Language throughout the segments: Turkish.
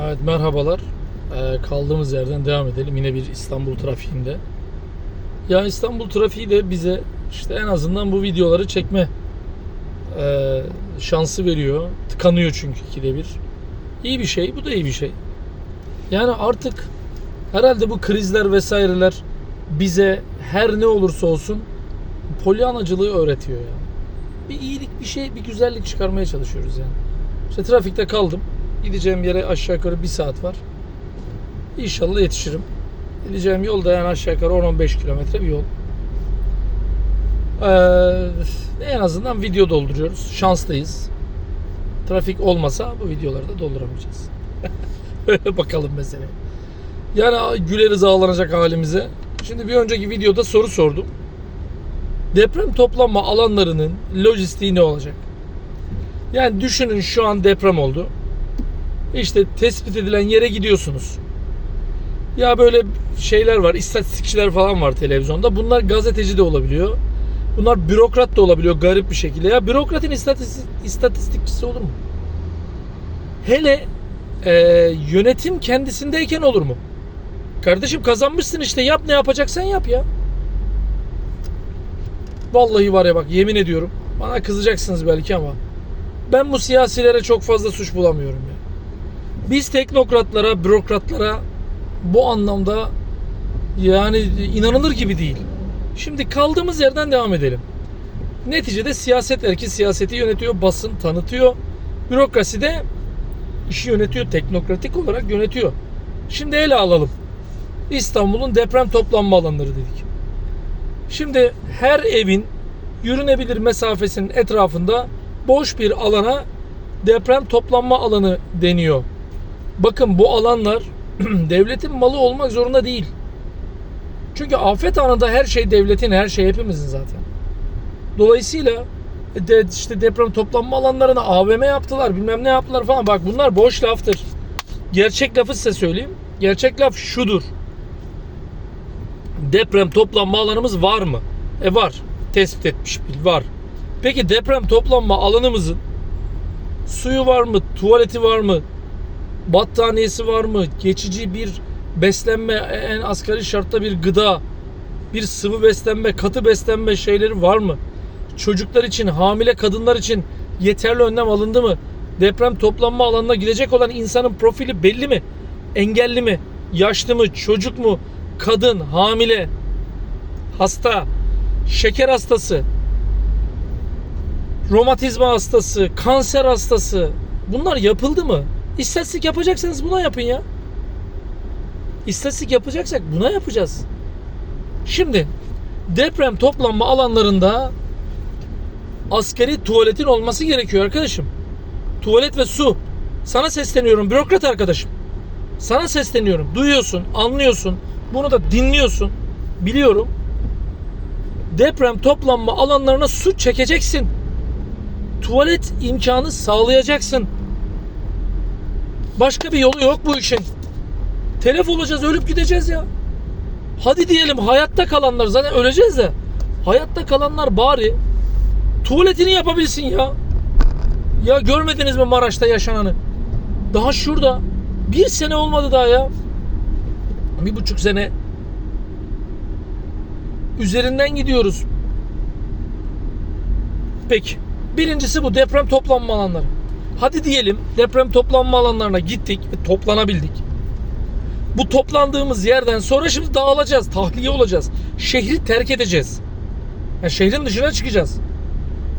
Evet merhabalar. Ee, kaldığımız yerden devam edelim. Yine bir İstanbul trafiğinde. Ya İstanbul trafiği de bize işte en azından bu videoları çekme e, şansı veriyor. Tıkanıyor çünkü ikide bir. İyi bir şey. Bu da iyi bir şey. Yani artık herhalde bu krizler vesaireler bize her ne olursa olsun polyanacılığı öğretiyor yani. Bir iyilik, bir şey, bir güzellik çıkarmaya çalışıyoruz yani. İşte trafikte kaldım. Gideceğim yere aşağı yukarı bir saat var. İnşallah yetişirim. Gideceğim yol da yani aşağı yukarı 10-15 kilometre bir yol. Ee, en azından video dolduruyoruz. Şanslıyız. Trafik olmasa bu videoları da dolduramayacağız. Bakalım mesele. Yani güleriz ağlanacak halimize. Şimdi bir önceki videoda soru sordum. Deprem toplanma alanlarının lojistiği ne olacak? Yani düşünün şu an deprem oldu. İşte tespit edilen yere gidiyorsunuz. Ya böyle şeyler var, istatistikçiler falan var televizyonda. Bunlar gazeteci de olabiliyor. Bunlar bürokrat da olabiliyor garip bir şekilde. Ya bürokratın istatistik, istatistikçisi olur mu? Hele e, yönetim kendisindeyken olur mu? Kardeşim kazanmışsın işte yap ne yapacaksan yap ya. Vallahi var ya bak yemin ediyorum. Bana kızacaksınız belki ama ben bu siyasilere çok fazla suç bulamıyorum ya. Biz teknokratlara, bürokratlara bu anlamda yani inanılır gibi değil. Şimdi kaldığımız yerden devam edelim. Neticede siyaset erki siyaseti yönetiyor, basın tanıtıyor. Bürokrasi de işi yönetiyor, teknokratik olarak yönetiyor. Şimdi ele alalım. İstanbul'un deprem toplanma alanları dedik. Şimdi her evin yürünebilir mesafesinin etrafında boş bir alana deprem toplanma alanı deniyor. Bakın bu alanlar devletin malı olmak zorunda değil. Çünkü afet anında her şey devletin, her şey hepimizin zaten. Dolayısıyla de, işte deprem toplanma alanlarına AVM yaptılar, bilmem ne yaptılar falan. Bak bunlar boş laftır. Gerçek lafı size söyleyeyim. Gerçek laf şudur. Deprem toplanma alanımız var mı? E var. Tespit etmiş var. Peki deprem toplanma alanımızın suyu var mı? Tuvaleti var mı? Battaniyesi var mı? Geçici bir beslenme, en asgari şartta bir gıda, bir sıvı beslenme, katı beslenme şeyleri var mı? Çocuklar için, hamile kadınlar için yeterli önlem alındı mı? Deprem toplanma alanına gidecek olan insanın profili belli mi? Engelli mi? Yaşlı mı? Çocuk mu? Kadın, hamile, hasta, şeker hastası, romatizma hastası, kanser hastası bunlar yapıldı mı? İstatistik yapacaksanız buna yapın ya. İstatistik yapacaksak buna yapacağız. Şimdi deprem toplanma alanlarında askeri tuvaletin olması gerekiyor arkadaşım. Tuvalet ve su. Sana sesleniyorum bürokrat arkadaşım. Sana sesleniyorum. Duyuyorsun, anlıyorsun. Bunu da dinliyorsun. Biliyorum. Deprem toplanma alanlarına su çekeceksin. Tuvalet imkanı sağlayacaksın. Başka bir yolu yok bu işin. Telef olacağız, ölüp gideceğiz ya. Hadi diyelim hayatta kalanlar zaten öleceğiz de. Hayatta kalanlar bari tuvaletini yapabilsin ya. Ya görmediniz mi Maraş'ta yaşananı? Daha şurada bir sene olmadı daha ya. Bir buçuk sene üzerinden gidiyoruz. Peki. Birincisi bu deprem toplanma alanları. Hadi diyelim deprem toplanma alanlarına gittik ve toplanabildik. Bu toplandığımız yerden sonra şimdi dağılacağız, tahliye olacağız. Şehri terk edeceğiz. Yani şehrin dışına çıkacağız.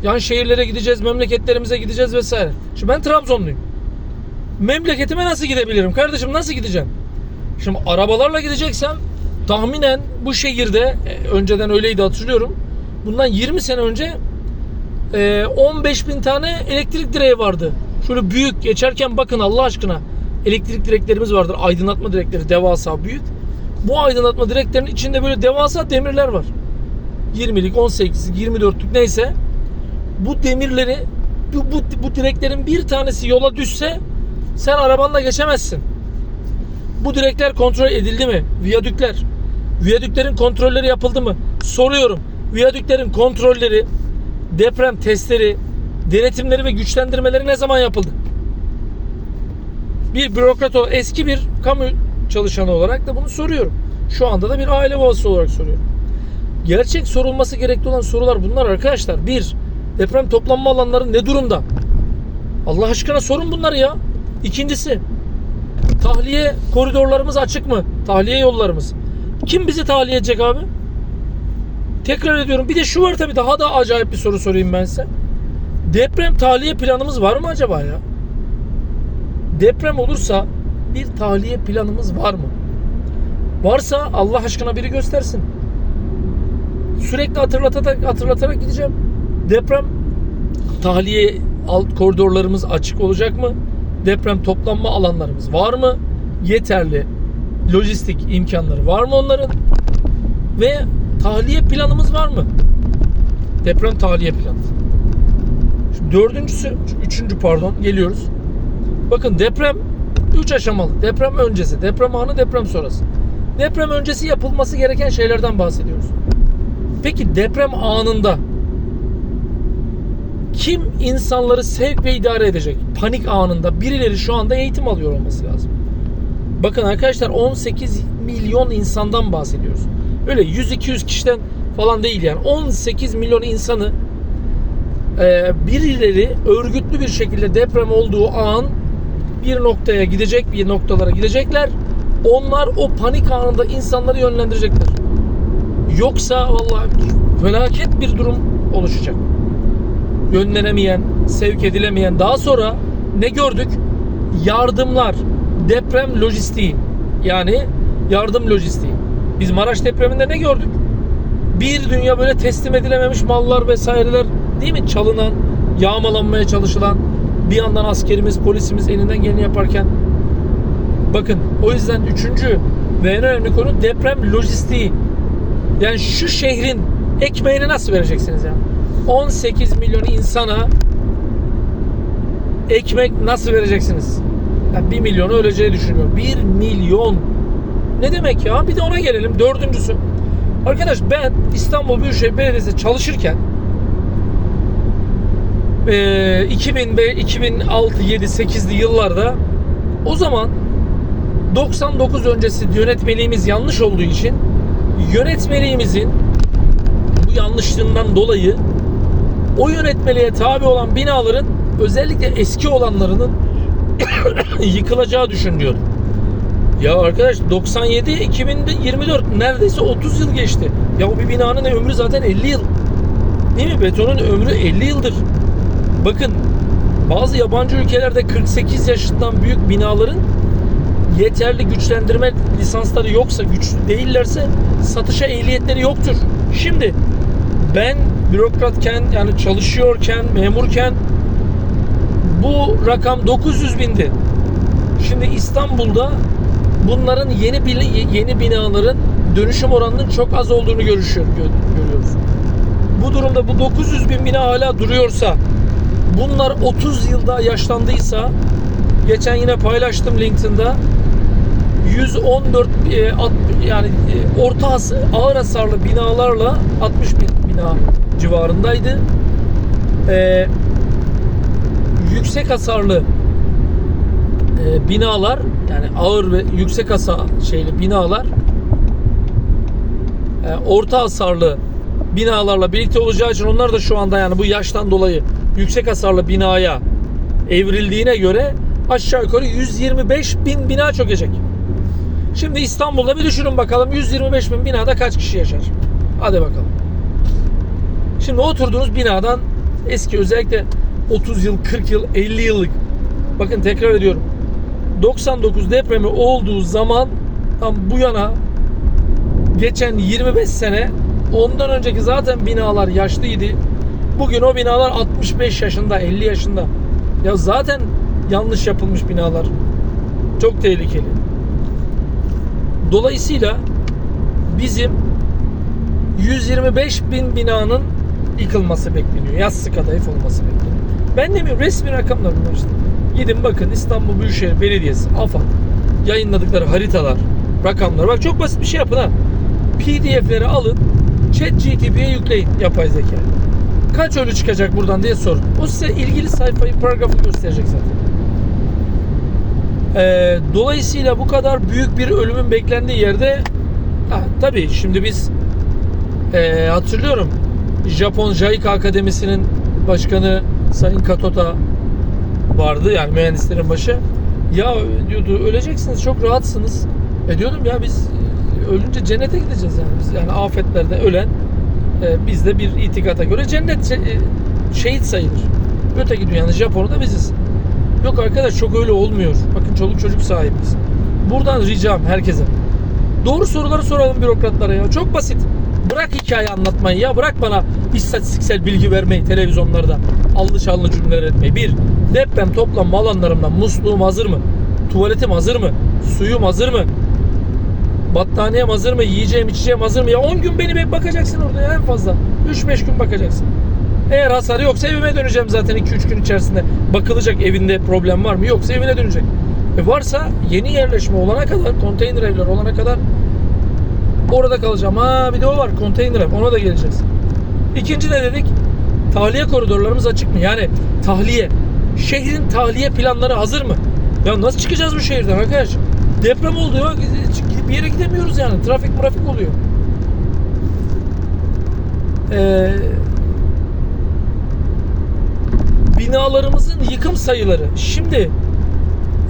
Yan şehirlere gideceğiz, memleketlerimize gideceğiz vesaire. Şimdi ben Trabzonluyum. Memleketime nasıl gidebilirim? Kardeşim nasıl gideceğim? Şimdi arabalarla gideceksem tahminen bu şehirde e, önceden öyleydi hatırlıyorum. Bundan 20 sene önce e, 15 bin tane elektrik direği vardı. Şöyle büyük geçerken bakın Allah aşkına elektrik direklerimiz vardır. Aydınlatma direkleri devasa büyük. Bu aydınlatma direklerinin içinde böyle devasa demirler var. 20'lik, 18'lik, 24'lük neyse. Bu demirleri bu, bu, bu direklerin bir tanesi yola düşse sen arabanla geçemezsin. Bu direkler kontrol edildi mi? Viyadükler. Viyadüklerin kontrolleri yapıldı mı? Soruyorum. Viyadüklerin kontrolleri, deprem testleri, denetimleri ve güçlendirmeleri ne zaman yapıldı? Bir bürokrat olarak, eski bir kamu çalışanı olarak da bunu soruyorum. Şu anda da bir aile babası olarak soruyorum. Gerçek sorulması gerekli olan sorular bunlar arkadaşlar. Bir, deprem toplanma alanları ne durumda? Allah aşkına sorun bunları ya. İkincisi, tahliye koridorlarımız açık mı? Tahliye yollarımız. Kim bizi tahliye edecek abi? Tekrar ediyorum. Bir de şu var tabii daha da acayip bir soru sorayım ben size. Deprem tahliye planımız var mı acaba ya? Deprem olursa bir tahliye planımız var mı? Varsa Allah aşkına biri göstersin. Sürekli hatırlatarak hatırlatarak gideceğim. Deprem tahliye alt koridorlarımız açık olacak mı? Deprem toplanma alanlarımız var mı? Yeterli lojistik imkanları var mı onların? Ve tahliye planımız var mı? Deprem tahliye planı. Dördüncüsü, üçüncü pardon geliyoruz. Bakın deprem 3 aşamalı. Deprem öncesi, deprem anı, deprem sonrası. Deprem öncesi yapılması gereken şeylerden bahsediyoruz. Peki deprem anında kim insanları sevk ve idare edecek? Panik anında birileri şu anda eğitim alıyor olması lazım. Bakın arkadaşlar 18 milyon insandan bahsediyoruz. Öyle 100-200 kişiden falan değil yani. 18 milyon insanı e, birileri örgütlü bir şekilde deprem olduğu an bir noktaya gidecek, bir noktalara gidecekler. Onlar o panik anında insanları yönlendirecekler. Yoksa vallahi felaket bir durum oluşacak. Yönlenemeyen, sevk edilemeyen. Daha sonra ne gördük? Yardımlar, deprem lojistiği. Yani yardım lojistiği. Biz Maraş depreminde ne gördük? Bir dünya böyle teslim edilememiş mallar vesaireler değil mi? Çalınan, yağmalanmaya çalışılan bir yandan askerimiz, polisimiz elinden geleni yaparken bakın o yüzden üçüncü ve en önemli konu deprem lojistiği. Yani şu şehrin ekmeğini nasıl vereceksiniz ya? 18 milyon insana ekmek nasıl vereceksiniz? Yani 1 milyonu öleceği düşünüyor. 1 milyon. Ne demek ya? Bir de ona gelelim. Dördüncüsü. Arkadaş ben İstanbul Büyükşehir Belediyesi'nde çalışırken e, 2000 ve 2006, 7, 8'li yıllarda o zaman 99 öncesi yönetmeliğimiz yanlış olduğu için yönetmeliğimizin bu yanlışlığından dolayı o yönetmeliğe tabi olan binaların özellikle eski olanlarının yıkılacağı düşünülüyordu. Ya arkadaş 97 2024 neredeyse 30 yıl geçti. Ya o bir binanın ömrü zaten 50 yıl. Değil mi? Betonun ömrü 50 yıldır. Bakın bazı yabancı ülkelerde 48 yaşından büyük binaların yeterli güçlendirme lisansları yoksa, güçlü değillerse satışa ehliyetleri yoktur. Şimdi ben bürokratken yani çalışıyorken, memurken bu rakam 900 bindi. Şimdi İstanbul'da bunların yeni yeni binaların dönüşüm oranının çok az olduğunu görüşüyor, görüyoruz. Bu durumda bu 900 bin bina hala duruyorsa bunlar 30 yılda yaşlandıysa geçen yine paylaştım LinkedIn'da 114 e, at, yani e, orta has, ağır hasarlı binalarla 60 bin bina civarındaydı. E, yüksek hasarlı e, binalar yani ağır ve yüksek hasar şeyli binalar e, orta hasarlı binalarla birlikte olacağı için onlar da şu anda yani bu yaştan dolayı yüksek hasarlı binaya evrildiğine göre aşağı yukarı 125 bin bina çökecek. Şimdi İstanbul'da bir düşünün bakalım 125 bin binada kaç kişi yaşar? Hadi bakalım. Şimdi oturduğunuz binadan eski özellikle 30 yıl, 40 yıl, 50 yıllık bakın tekrar ediyorum 99 depremi olduğu zaman tam bu yana geçen 25 sene ondan önceki zaten binalar yaşlıydı. Bugün o binalar 65 yaşında, 50 yaşında. Ya zaten yanlış yapılmış binalar. Çok tehlikeli. Dolayısıyla bizim 125 bin binanın yıkılması bekleniyor. Yassı kadayıf olması bekleniyor. Ben demiyorum resmi rakamlar bunlar işte. Gidin bakın İstanbul Büyükşehir Belediyesi, AFAD yayınladıkları haritalar, rakamlar. Bak çok basit bir şey yapın ha. PDF'leri alın, Chat GTP'ye yükleyin yapay zeka. Kaç ölü çıkacak buradan diye sorun. O size ilgili sayfayı, paragrafı gösterecek zaten. Ee, dolayısıyla bu kadar büyük bir ölümün beklendiği yerde ha, tabii şimdi biz ee, hatırlıyorum Japon JICA Akademisi'nin başkanı Sayın Katota vardı yani mühendislerin başı. Ya diyordu öleceksiniz çok rahatsınız. E diyordum ya biz ölünce cennete gideceğiz yani. Biz yani afetlerde ölen e, bizde bir itikata göre cennet şey- e, şehit sayılır. Öteki dünyanın Japon'u da biziz. Yok arkadaş çok öyle olmuyor. Bakın çoluk çocuk sahibiyiz. Buradan ricam herkese. Doğru soruları soralım bürokratlara ya. Çok basit. Bırak hikaye anlatmayı ya. Bırak bana istatistiksel bilgi vermeyi televizyonlarda. Allı çallı cümleler etmeyi. Bir, deprem toplanma alanlarımdan musluğum hazır mı? Tuvaletim hazır mı? Suyum hazır mı? Battaniyem hazır mı? Yiyeceğim içeceğim hazır mı? Ya 10 gün beni bek bakacaksın orada ya en fazla. 3-5 gün bakacaksın. Eğer hasarı yoksa evime döneceğim zaten 2-3 gün içerisinde. Bakılacak evinde problem var mı? Yoksa evine dönecek. E varsa yeni yerleşme olana kadar, konteyner evler olana kadar orada kalacağım. Ha bir de o var konteyner ev. Ona da geleceğiz. İkinci ne dedik? Tahliye koridorlarımız açık mı? Yani tahliye. Şehrin tahliye planları hazır mı? Ya nasıl çıkacağız bu şehirden arkadaş? Deprem oldu ya. Bir yere gidemiyoruz yani. Trafik trafik oluyor. Ee, binalarımızın yıkım sayıları. Şimdi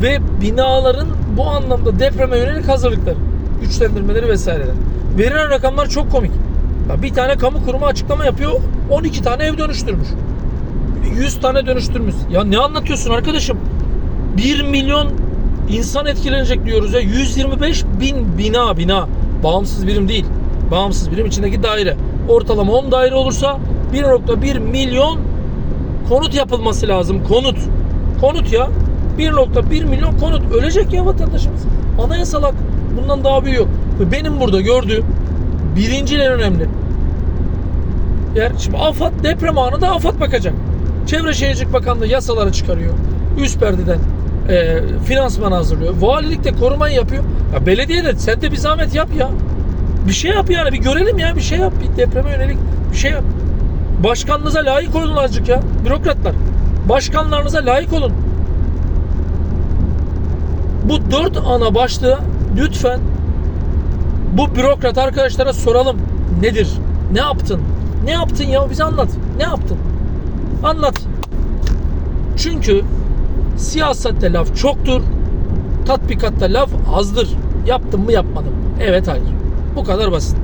ve binaların bu anlamda depreme yönelik hazırlıkları, güçlendirmeleri vesaireler. Verilen rakamlar çok komik. Ya bir tane kamu kurumu açıklama yapıyor. 12 tane ev dönüştürmüş. 100 tane dönüştürmüş. Ya ne anlatıyorsun arkadaşım? 1 milyon insan etkilenecek diyoruz ya. 125 bin bina bina. Bağımsız birim değil. Bağımsız birim içindeki daire. Ortalama 10 daire olursa 1.1 milyon konut yapılması lazım. Konut. Konut ya. 1.1 milyon konut. Ölecek ya vatandaşımız. Anayasal hak. Bundan daha büyük yok. Benim burada gördüğüm birinci en önemli. Yer, şimdi AFAD deprem anında AFAD bakacak. Çevre Şehircilik Bakanlığı yasaları çıkarıyor. Üst perdeden e, finansman hazırlıyor. Valilik de korumayı yapıyor. Ya belediye de sen de bir zahmet yap ya. Bir şey yap yani bir görelim ya bir şey yap. Bir depreme yönelik bir şey yap. Başkanınıza layık olun azıcık ya. Bürokratlar. Başkanlarınıza layık olun. Bu dört ana başlığı lütfen bu bürokrat arkadaşlara soralım. Nedir? Ne yaptın? Ne yaptın ya? Bize anlat. Ne yaptın? Anlat. Çünkü siyasette laf çoktur. Tatbikatta laf azdır. Yaptım mı yapmadım. Evet hayır. Bu kadar basit.